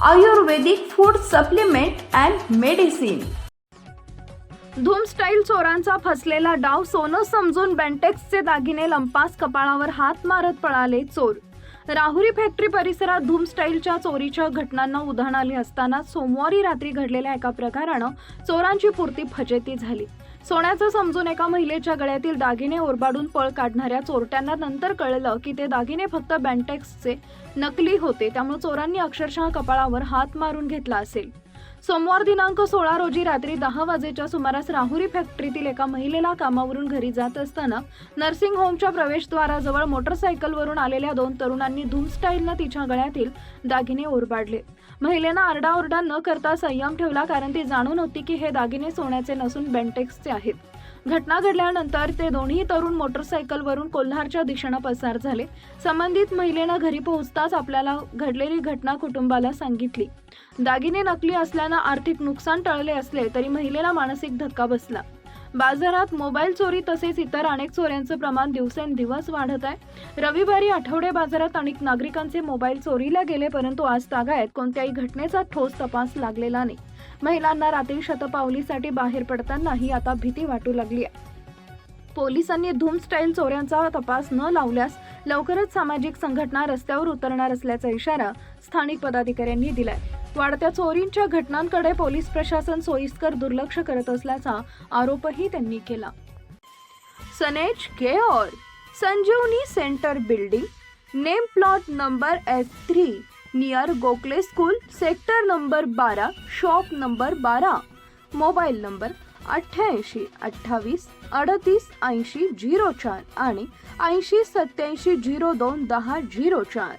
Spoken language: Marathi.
Ayurvedic food supplement and medicine Dhoom style चोरांचा फसलेला डाव सोनं समजून बेंटेक्सचे दागिने लंपास कपाळावर हात मारत पळाले चोर. राहुरी फॅक्टरी परिसरात धूम स्टाईलच्या चोरीच्या घटनांना उधाण आली असताना सोमवारी रात्री घडलेल्या एका प्रकारानं चोरांची पुरती फजेती झाली. सोन्याचं समजून एका महिलेच्या गळ्यातील दागिने ओरबाडून पळ काढणाऱ्या चोरट्यांना नंतर कळलं की ते दागिने फक्त बँटेक्सचे नकली होते. त्यामुळे चोरांनी अक्षरशः कपाळावर हात मारून घेतला असेल. सोमवार दिनांक सोळा रोजी रात्री दहा वाजेच्या सुमारास राहुरी फॅक्टरीतील एका महिलेला कामावरून घरी जात असताना नर्सिंग होमच्या प्रवेशद्वाराजवळ मोटरसायकलवरून आलेल्या दोन तरुणांनी धूम स्टाईलनं तिच्या गळ्यातील दागिने ओरबाडले. महिलेनं आरडाओरडा न करता संयम ठेवला कारण ती जाणून होती की हे दागिने सोन्याचे नसून बेंटेक्सचे आहेत. घटना घडल्यानंतर ते दोन्ही तरुण मोटरसायकलवरून कोल्हारच्या दिशेनं पसार झाले. संबंधित महिलेनं घरी पोहोचताच आपल्याला घडलेली घटना कुटुंबाला सांगितली. दागिने नकली असल्यानं आर्थिक नुकसान टळले असले तरी महिलेला मानसिक धक्का बसला. बाजारात मोबाईल चोरी तसेच इतर अनेक चोऱ्यांचं प्रमाण दिवसेंदिवस वाढत आहे. रविवारी आठवडे बाजारात अनेक नागरिकांचे मोबाईल चोरीला गेले परंतु आज तागायत कोणत्याही घटनेचा ठोस तपास लागलेला नाही. महिलांना रात्री शतपावलीसाठी बाहेर पडतानाही आता भीती वाटू लागली आहे. पोलिसांनी धूम स्टाईल चोऱ्यांचा तपास न लावल्यास लवकरच सामाजिक संघटना रस्त्यावर उतरणार असल्याचा इशारा स्थानिक पदाधिकाऱ्यांनी दिलाय. वाढत्या चोरींच्या घटनांकडे पोलीस प्रशासन सोयीस्कर दुर्लक्ष करत असल्याचा आरोपही त्यांनी केला. सनेज केओर Sanjeevani centre building name plot number S three near Gokhale school sector number बारा शॉप नंबर बारा मोबाईल नंबर अठ्ठ्याऐंशी अठ्ठावीस अडतीस ऐंशी झिरो चार आणि ऐंशी सत्याऐंशी झिरो दोन दहा झिरो चार.